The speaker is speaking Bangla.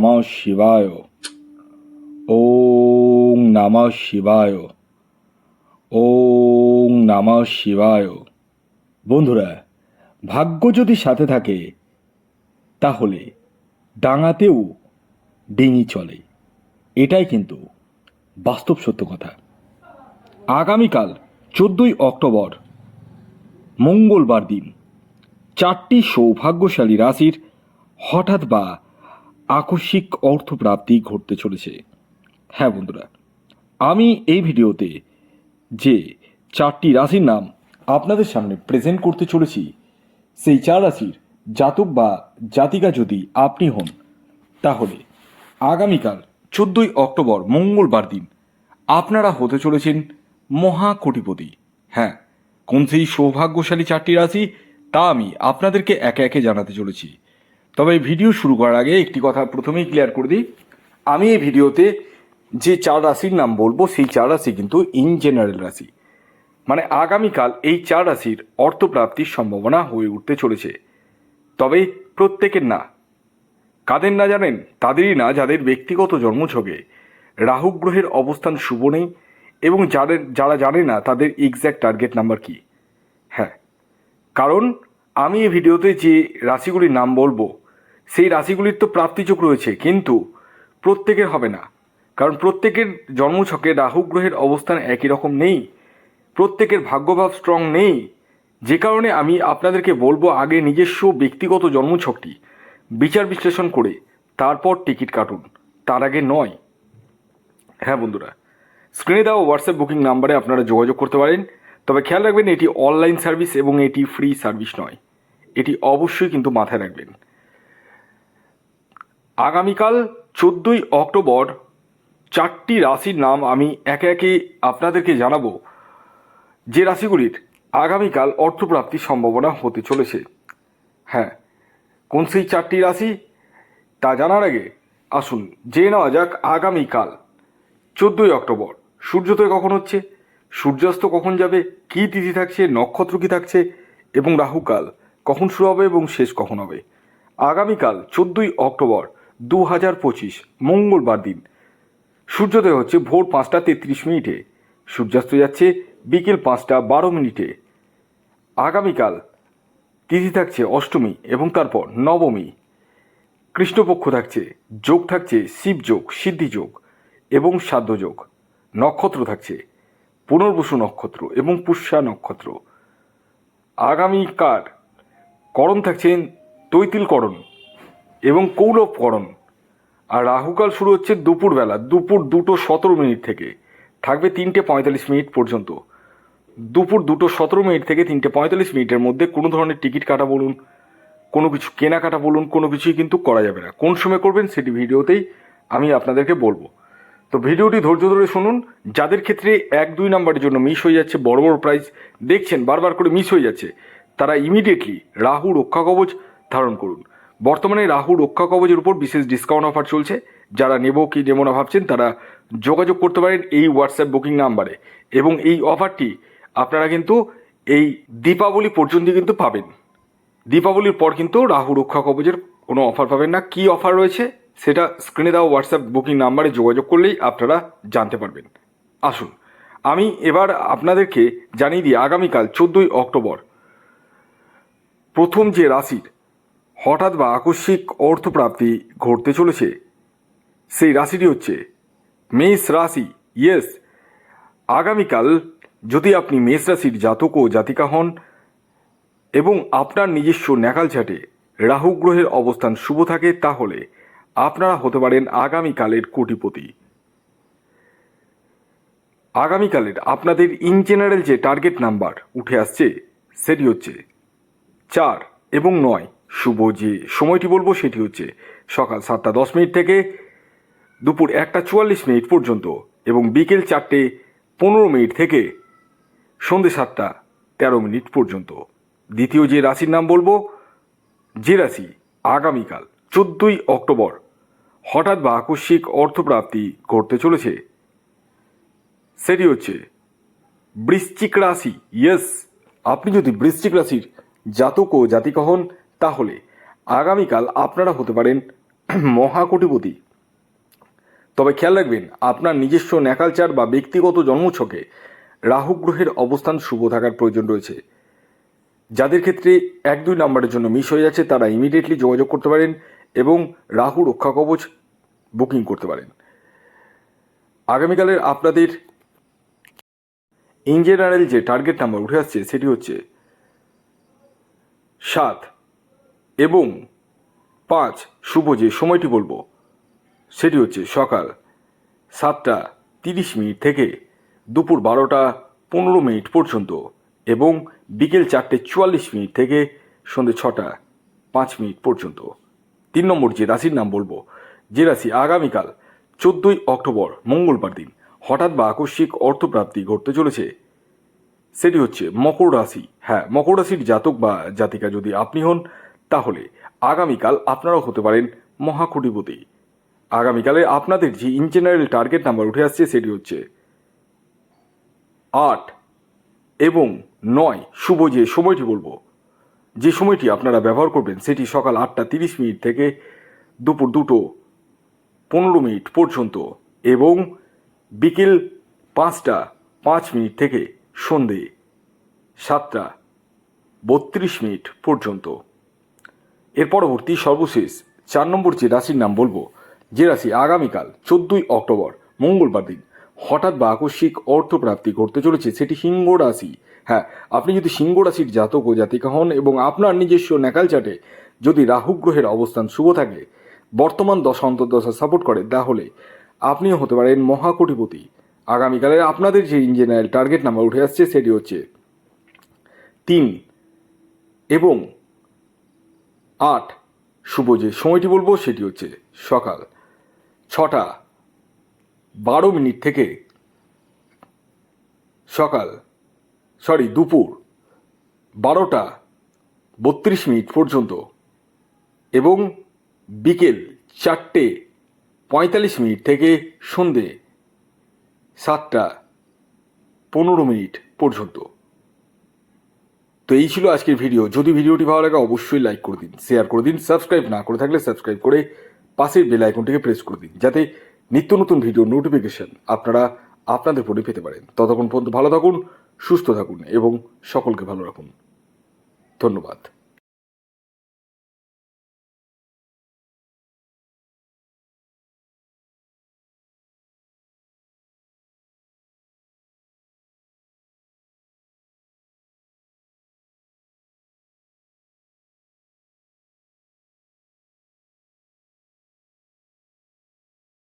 নমঃ শিবায়। ওং নমঃ শিবায়। ওং নমঃ শিবায়। বন্ধুরা, ভাগ্য যদি সাথে থাকে, তাহলে ডাঙাতেও ডিঙি চলে। এটাই কিন্তু বাস্তব সত্য কথা। আগামীকাল চোদ্দই অক্টোবর, মঙ্গলবার দিন, চারটি সৌভাগ্যশালী রাশির হঠাৎ বা আকস্মিক অর্থপ্রাপ্তি ঘটতে চলেছে। হ্যাঁ বন্ধুরা, আমি এই ভিডিওতে যে চারটি রাশির নাম আপনাদের সামনে প্রেজেন্ট করতে চলেছি, সেই চার রাশির জাতক বা জাতিকা যদি আপনি হন, তাহলে আগামীকাল চোদ্দই অক্টোবর মঙ্গলবার দিন আপনারা হতে চলেছেন মহা কোটিপতি হ্যাঁ কোন সেই সৌভাগ্যশালী চারটি রাশি তা আমি আপনাদেরকে একে একে জানাতে চলেছি। তবে এই ভিডিও শুরু করার আগে একটি কথা প্রথমেই ক্লিয়ার করে দিই। আমি এই ভিডিওতে যে চার রাশির নাম বলব, সেই চার রাশি কিন্তু ইন জেনারেল রাশি। মানে আগামীকাল এই চার রাশির অর্থপ্রাপ্তির সম্ভাবনা হয়ে উঠতে চলেছে। তবে প্রত্যেকের না। কাদের না জানেন? তাদেরই না, যাদের ব্যক্তিগত জন্মছকে। রাহু গ্রহের অবস্থান শুভ নেই এবং যাদের, যারা জানে না তাদের এক্স্যাক্ট টার্গেট নাম্বার কি? হ্যাঁ। কারণ আমি এই ভিডিওতে যে রাশিগুলির নাম বলব, সেই রাশিগুলির তো প্রাপ্তিযোগ রয়েছে, কিন্তু প্রত্যেকের হবে না। কারণ প্রত্যেকের জন্মছকে রাহু গ্রহের অবস্থান একই রকম নেই, প্রত্যেকের ভাগ্যভাব স্ট্রং নেই। যে কারণে আমি আপনাদেরকে বলব, আগে নিজস্ব ব্যক্তিগত জন্মছকটি বিচার বিশ্লেষণ করে, তারপর টিকিট কাটুন। তার আগে নয়। হ্যাঁ বন্ধুরা, স্ক্রিনে দেওয়া হোয়াটসঅ্যাপ বুকিং নাম্বারে আপনারা যোগাযোগ করতে পারেন। তবে খেয়াল রাখবেন, এটি অনলাইন সার্ভিস এবং এটি ফ্রি সার্ভিস নয়। এটি অবশ্যই কিন্তু মাথায় রাখবেন। আগামীকাল চোদ্দোই অক্টোবর চারটি রাশির নাম আমি একে একে আপনাদেরকে জানাব। যে রাশিগুলির আগামীকাল অর্থপ্রাপ্তির সম্ভাবনা হতে চলেছে। হ্যাঁ কোন সেই চারটি রাশি? তা জানার আগে আসুন, জেনে নেওয়া যাক আগামীকাল, চোদ্দোই অক্টোবর। সূর্যোদয় কখন হচ্ছে? সূর্যাস্ত কখন যাবে, কী তিথি থাকছে, নক্ষত্র কী থাকছে, এবং রাহুকাল কখন শুরু হবে এবং শেষ কখন হবে? আগামীকাল চোদ্দই অক্টোবর দু হাজার পঁচিশ, মঙ্গলবার দিন। সূর্যোদয় হচ্ছে ভোর পাঁচটা তেত্রিশ মিনিটে। সূর্যাস্ত যাচ্ছে বিকেল পাঁচটা বারো মিনিটে। আগামীকাল তিথি থাকছে অষ্টমী এবং তারপর নবমী। কৃষ্ণপক্ষ থাকছে, যোগ থাকছে শিবযোগ, সিদ্ধিযোগ এবং সাধ্যযোগ। নক্ষত্র থাকছে পুনর্বসু নক্ষত্র এবং পুষ্যা নক্ষত্র। আগামীকার করণ থাকছেন তৈতিলকরণ এবং কৌলভকরণ আর রাহুকাল শুরু হচ্ছে দুপুরবেলা, দুপুর দুটো সতেরো মিনিট থেকে। থাকবে তিনটে পঁয়তাল্লিশ মিনিট পর্যন্ত। দুপুর দুটো সতেরো মিনিট থেকে তিনটে পঁয়তাল্লিশ মিনিটের মধ্যে কোনো ধরনের টিকিট কাটা বলুন, কোনো কিছু কেনাকাটা বলুন, কোনো কিছুই কিন্তু করা যাবে না। কোন সময় করবেন সেটি ভিডিওতেই আমি আপনাদেরকে বলব। তো ভিডিওটি ধৈর্য ধরে শুনুন। যাদের ক্ষেত্রে এক, দুই নাম্বারের জন্য মিস হয়ে যাচ্ছে, বড় বড় প্রাইজ দেখছেন, বারবার করে মিস হয়ে যাচ্ছে, তারা ইমিডিয়েটলি রাহু রক্ষা কবচ ধারণ করুন। বর্তমানে রাহু রক্ষা কবচের উপর বিশেষ ডিসকাউন্ট অফার চলছে। যারা নেব কি নেব না ভাবছেন, তারা যোগাযোগ করতে পারেন এই হোয়াটসঅ্যাপ বুকিং নাম্বারে। এবং এই অফারটি আপনারা কিন্তু এই দীপাবলি পর্যন্ত কিন্তু পাবেন। দীপাবলির পর কিন্তু রাহু রক্ষা কবচের কোনো অফার পাবেন না। কি অফার রয়েছে? সেটা স্ক্রিনে দেওয়া হোয়াটসঅ্যাপ বুকিং নাম্বারে যোগাযোগ করলেই আপনারা জানতে পারবেন। আসুন, আমি এবার আপনাদেরকে জানিয়ে দিই আগামীকাল চোদ্দোই অক্টোবর, প্রথম যে রাশির হঠাৎ বা আকস্মিক অর্থপ্রাপ্তি ঘটতে চলেছে, সেই রাশিটি হচ্ছে মেষ রাশি। ইয়েস আগামীকাল যদি আপনি মেষ রাশির জাতক ও জাতিকা হন এবং আপনার নিজস্ব ন্যাকাল চাটে রাহু গ্রহের অবস্থান শুভ থাকে, তাহলে আপনারা হতে পারেন আগামীকালের কোটিপতি। আগামীকালের আপনাদের ইন জেনারেল যে টার্গেট নাম্বার উঠে আসছে, সেটি হচ্ছে চার এবং নয়। শুভ যে সময়টি বলব, সেটি হচ্ছে সকাল সাতটা দশ মিনিট থেকে দুপুর একটা চুয়াল্লিশ মিনিট পর্যন্ত এবং বিকেল চারটে পনেরো মিনিট থেকে সন্ধে সাতটা তেরো মিনিট পর্যন্ত। দ্বিতীয় যে রাশির নাম বলব, যে রাশি আগামীকাল। চোদ্দোই অক্টোবর। হঠাৎ বা আকস্মিক অর্থপ্রাপ্তি ঘটতে চলেছে। সেটি হচ্ছে, বৃশ্চিক রাশি ইয়েস আপনি যদি বৃশ্চিক রাশির জাতক ও জাতিকা হন, তাহলে আগামীকাল আপনারা হতে পারেন মহাকোটিপতি। তবে খেয়াল রাখবেন, আপনার নিজস্ব ন্যাকালচার বা ব্যক্তিগত জন্মছকে রাহু গ্রহের অবস্থান শুভ থাকার প্রয়োজন রয়েছে। যাদের ক্ষেত্রে এক দুই নাম্বারের জন্য মিস হয়ে যাচ্ছে, তারা ইমিডিয়েটলি যোগাযোগ করতে পারেন। এবং রাহু রক্ষা কবচ বুকিং করতে পারেন। আগামীকালের আপনাদের ইন জেনারেল যে টার্গেট নাম্বার উঠে আসছে সেটি হচ্ছে সাত এবং পাঁচ শুভ যে সময়টি বলব, সেটি হচ্ছে সকাল সাতটা তিরিশ মিনিট থেকে দুপুর বারোটা পনেরো মিনিট পর্যন্ত এবং বিকেল চারটে চুয়াল্লিশ মিনিট থেকে সন্ধে ছটা পাঁচ মিনিট পর্যন্ত। তিন নম্বর যে রাশির নাম বলব, যে রাশি আগামীকাল চোদ্দই অক্টোবর, মঙ্গলবার দিন হঠাৎ বা আকস্মিক অর্থপ্রাপ্তি ঘটতে চলেছে। সেটি হচ্ছে মকর রাশি। হ্যাঁ মকর রাশির জাতক বা জাতিকা যদি আপনি হন, তাহলে আগামীকাল আপনারাও হতে পারেন মহাকুটিপতি। আগামীকালে আপনাদের যে ইন জেনারেল টার্গেট নাম্বার উঠে আসছে, সেটি হচ্ছে আট এবং নয়। শুভ যে সময়টি বলব যে সময়টি আপনারা ব্যবহার করবেন, সেটি সকাল আটটা তিরিশ মিনিট থেকে দুপুর দুটো পনেরো মিনিট পর্যন্ত এবং বিকেল পাঁচটা পাঁচ মিনিট থেকে সন্ধে সাতটা বত্রিশ মিনিট পর্যন্ত। এর পরবর্তী সর্বশেষ চার নম্বর যে রাশির নাম বলব, যে রাশি আগামীকাল চোদ্দই অক্টোবর, মঙ্গলবার দিন। হঠাৎ বা আকস্মিক অর্থপ্রাপ্তি ঘটতে চলেছে, সেটি সিংহ রাশি। হ্যাঁ আপনি যদি সিংহ রাশির জাতক ও জাতিকা হন এবং আপনার নিজস্ব ন্যাকাল চাটে যদি রাহু গ্রহের অবস্থান শুভ থাকে, বর্তমান দশা অন্তর্দশা সাপোর্ট করে, তাহলে আপনিও হতে পারেন মহাকোটিপতি। আগামীকালের আপনাদের যে ইঞ্জিনিয়ার টার্গেট নাম্বার উঠে আসছে, সেটি হচ্ছে তিন এবং আট। শুভ যে সময়টি বলব, সেটি হচ্ছে সকাল ছটা। বারো মিনিট থেকে সকাল সরি দুপুর বারোটা বত্রিশ মিনিট পর্যন্ত এবং বিকেল চারটে পঁয়তাল্লিশ মিনিট থেকে সন্ধে সাতটা পনেরো মিনিট পর্যন্ত। তো এই ছিল আজকের ভিডিও। যদি ভিডিওটি ভালো লাগে, অবশ্যই লাইক করে দিন শেয়ার করে দিন সাবস্ক্রাইব না করে থাকলে সাবস্ক্রাইব করে পাশের বেল আইকনটিকে প্রেস করে দিন, যাতে নিত্য নতুন ভিডিও নোটিফিকেশন আপনারা আপনাদের ফোনে পেতে পারেন। ততক্ষণ পর্যন্ত ভালো থাকুন, সুস্থ থাকুন এবং সকলকে ভালো রাখুন। ধন্যবাদ।